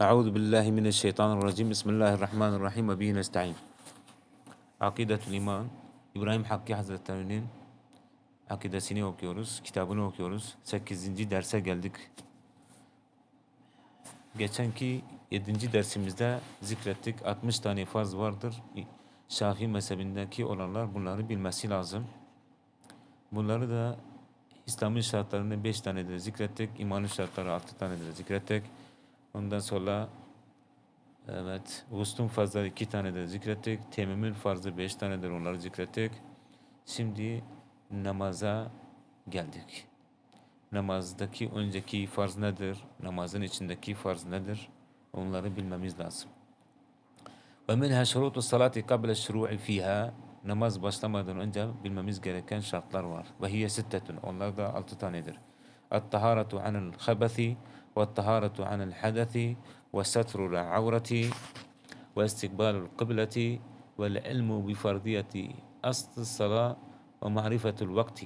Euzu billahi mineşşeytanirracim. Bismillahirrahmanirrahim ve bihi nestaîn. Akidetül İman İbrahim Hakkı Hazretleri'nin akidesini okuyoruz, kitabını okuyoruz. 8. derse geldik. Geçenki 7. dersimizde zikrettik. 60 tane farz vardır. Şafii mezhebindeki olanlar bunları bilmesi lazım. Bunları da İslam'ın şartlarını 5 tane de zikrettik. İmanın şartları 6 tane de zikrettik. Ondan sonra evet guslun farzları iki tane de zikrettik. Temimün farzı beş tanedir onları zikrettik. Şimdi namaza geldik. Namazdaki önceki farz nedir? Namazın içindeki farz nedir? Onları bilmemiz lazım. Ve minha şurutu salati qabla şuru'i fiha namaz başlamadan önce bilmemiz gereken şartlar var. Ve hiye sittetun. Onlar da altı tanedir. At-taharatu anil khabasi والطهارة عن الحدث وستر العورة واستقبال القبلة والعلم بفرضية أصل الصلاة ومعرفة الوقت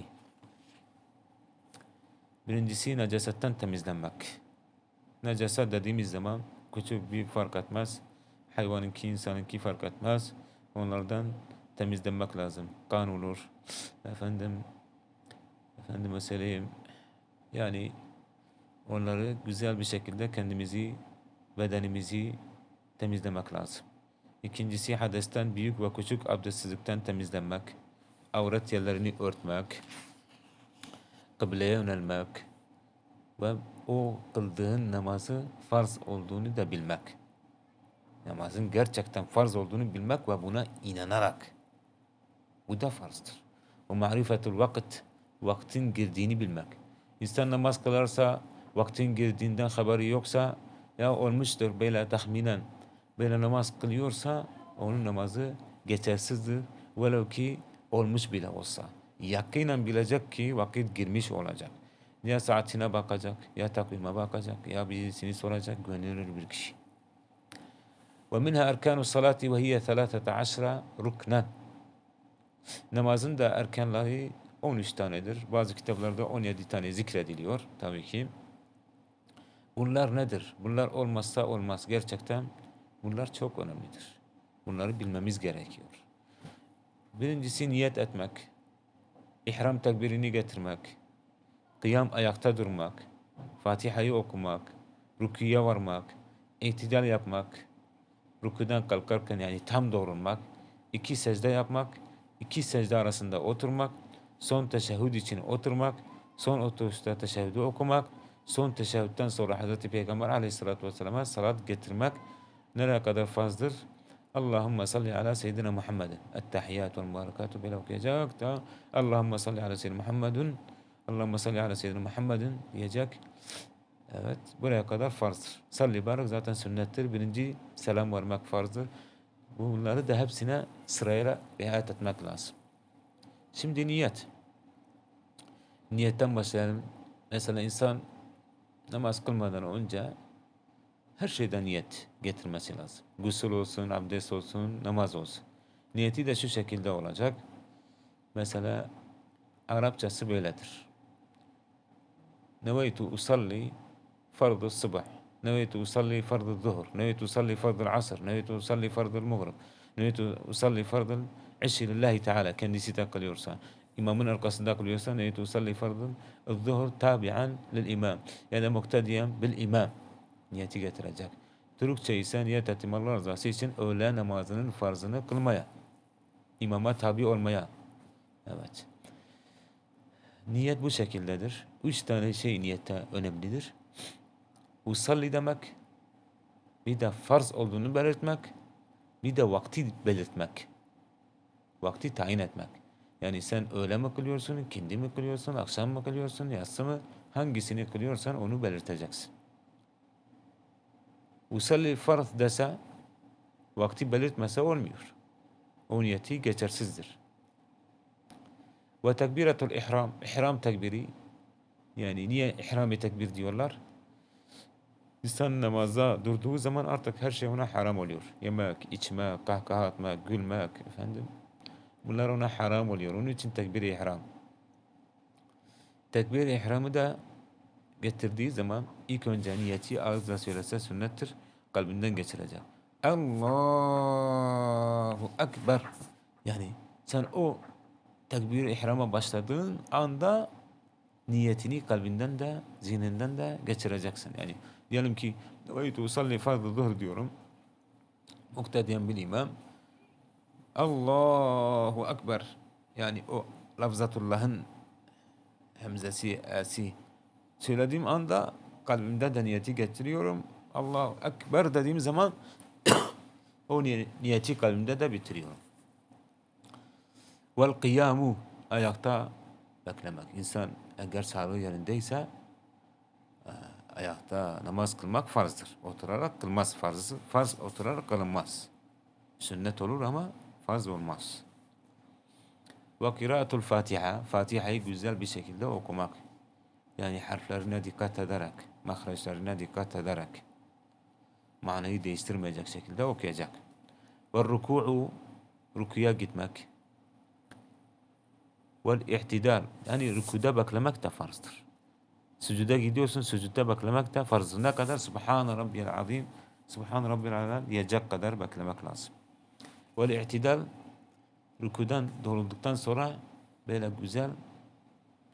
Birincisi necasetten temizlenmek. Necaset dediğimiz zaman küçük bir fark etmez. Hayvanınki, insanınki fark etmez. Onlardan temizlenmek lazım. Kan olur. Efendim, efendim söyleyeyim. Yani onları güzel bir şekilde kendimizi, bedenimizi temizlemek lazım. İkincisi hadesten büyük ve küçük abdestsizlikten temizlenmek, avret yerlerini örtmek, kıbleye yönelmek ve o kıldığın namazı farz olduğunu da bilmek. Namazın gerçekten farz olduğunu bilmek ve buna inanarak. Bu da farzdır. O marifetul vakit, vaktin girdiğini bilmek. İnsan namaz kılarsa vaktin girdiğinden haberi yoksa ya olmuştur böyle tahminen böyle namaz kılıyorsa onun namazı geçersizdir. Velev ki olmuş bile olsa. Yakinen bilecek ki vakit girmiş olacak. Ya saatine bakacak, ya takvime bakacak, ya birisini soracak, güvenilir bir kişi. Minha erkanu salati ve hiye 13 ruknen. Namazın da erkenleri 13 tanedir. Bazı kitaplarda 17 tane zikrediliyor tabii ki. Bunlar nedir? Bunlar olmazsa olmaz. Gerçekten bunlar çok önemlidir. Bunları bilmemiz gerekiyor. Birincisi niyet etmek. İhram tekbirini getirmek. Kıyam ayakta durmak. Fatiha'yı okumak. Rüküye varmak. İhtidal yapmak. Rüküden kalkarken yani tam doğrulmak. iki secde yapmak. iki secde arasında oturmak. Son teşehhüd için oturmak. Son oturuşta teşehhüdü okumak son teşehhütten sonra Hazreti Peygamber aleyhissalatü vesselam'a salat getirmek nereye kadar farzdır? Allahümme salli ala seyyidina Muhammedin. Ettehiyyatü vel mübarekatü böyle okuyacak da Allahümme salli ala seyyidina Muhammedin Allahümme salli ala seyyidina Muhammedin diyecek. Evet, buraya kadar farzdır. Salli barak zaten sünnettir. Birinci selam vermek farzdır. Bunları da hepsine sırayla riayet etmek lazım. Şimdi niyet. Niyetten başlayalım. Mesela insan namaz kılmadan önce her şeyden niyet getirmesi lazım. Gusül olsun, abdest olsun, namaz olsun. Niyeti de şu şekilde olacak. Mesela Arapçası böyledir. Neveytu usalli fardu sabah. Neveytu usalli fardu zuhur. Neveytu usalli fardu asr. Neveytu usalli fardu mughrib. Neveytu usalli fardu işi lillahi teala. Kendisi de kılıyorsa. İmamın arkasında kılıyorsa neyet usalli fardın zuhur tabi'an lil imam. Yani muktediyen bil imam niyeti getirecek. Türkçe ise niyet ettim Allah rızası için öğle namazının farzını kılmaya. İmama tabi olmaya. Evet. Niyet bu şekildedir. Üç tane şey niyette önemlidir. Usalli demek, bir de farz olduğunu belirtmek, bir de vakti belirtmek. Vakti tayin etmek. Yani sen öğle mi kılıyorsun, kindi mi kılıyorsun, akşam mı kılıyorsun, yatsı mı? Hangisini kılıyorsan onu belirteceksin. Usalli farz dese, vakti belirtmese olmuyor. O niyeti geçersizdir. Ve tekbiratul ihram, ihram tekbiri, yani niye ihram-ı tekbir diyorlar? İnsan namaza durduğu zaman artık her şey ona haram oluyor. Yemek, içmek, kahkaha atmak, gülmek, efendim, Bunlar ona haram oluyor. Onun için tekbir ihram. Tekbir ihramı da getirdiği zaman ilk önce niyeti ağızla söylese sünnettir. kalbinden geçirecek. Allahu Ekber. Yani sen o tekbir ihrama başladığın anda niyetini kalbinden de zihninden de geçireceksin. Yani diyelim ki Nevaytu usalli farz-ı zuhr diyorum. Muktediyen bir imam. Allahu Ekber. Yani o lafzatullah'ın hemzesi, asi söylediğim anda kalbimde de niyeti getiriyorum. Allahu Ekber dediğim zaman o niyeti kalbimde de bitiriyorum. Vel kıyamu ayakta beklemek. İnsan eğer sağlığı yerindeyse e, ayakta namaz kılmak farzdır. Oturarak kılmaz farz. Farz oturarak kılınmaz. Sünnet olur ama farz olmaz. Ve kiraatul Fatiha. Fatiha'yı güzel bir şekilde okumak. Yani harflerine dikkat ederek, mahreçlerine dikkat ederek manayı değiştirmeyecek şekilde okuyacak. Ve ruku'u rukuya gitmek. Vel ihtidal yani rükuda beklemek de farzdır. Sucuda gidiyorsun, sucudda beklemek de farzdır. Kadar? Subhan Rabbiyal Azim, Subhan Rabbiyal Azim diyecek kadar beklemek lazım. Vel ihtidal rükudan doğrulduktan sonra böyle güzel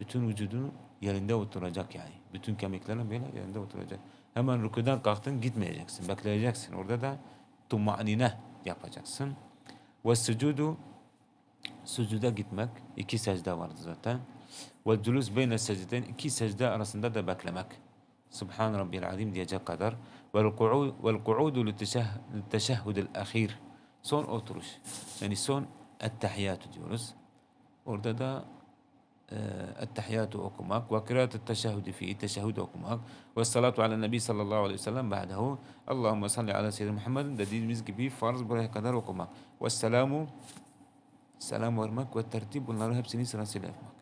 bütün vücudunu yerinde oturacak yani. Bütün kemiklerin böyle yerinde oturacak. Hemen rükudan kalktın gitmeyeceksin. Bekleyeceksin. Orada da tumanine yapacaksın. Ve sucudu sucuda gitmek. iki secde vardı zaten. Ve culus beyne secden iki secde arasında da beklemek. Subhan Rabbiyal Azim diyecek kadar. Vel ku'udu liteşehhudil ahir. Son oturuş. Yani son ettehiyyatü diyoruz. Orada da التحيات okumak ve kıraat teşehhüdü fi teşehhüd okumak ve salatu ala nebi sallallahu aleyhi ve sellem ba'dahu Allahümme salli ala seyyidina Muhammedin dediğimiz gibi farz buraya kadar okumak ve selamu selam vermek ve tertip bunları hepsini sırasıyla yapmak.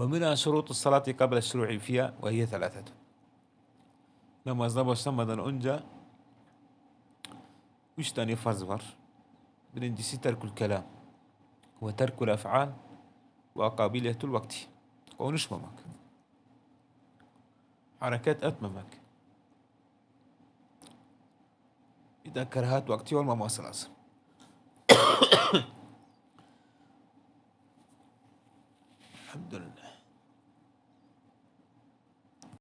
ومنها شروط الصلاة قبل الشروع فيها وهي ثلاثة namazda başlamadan önce üç tane farz var. Birincisi terkül kelam ve terkül ef'al ve akabiliyetul vakti. Konuşmamak. Hareket etmemek. Bir de kerahat vakti olmaması lazım. Elhamdülillah.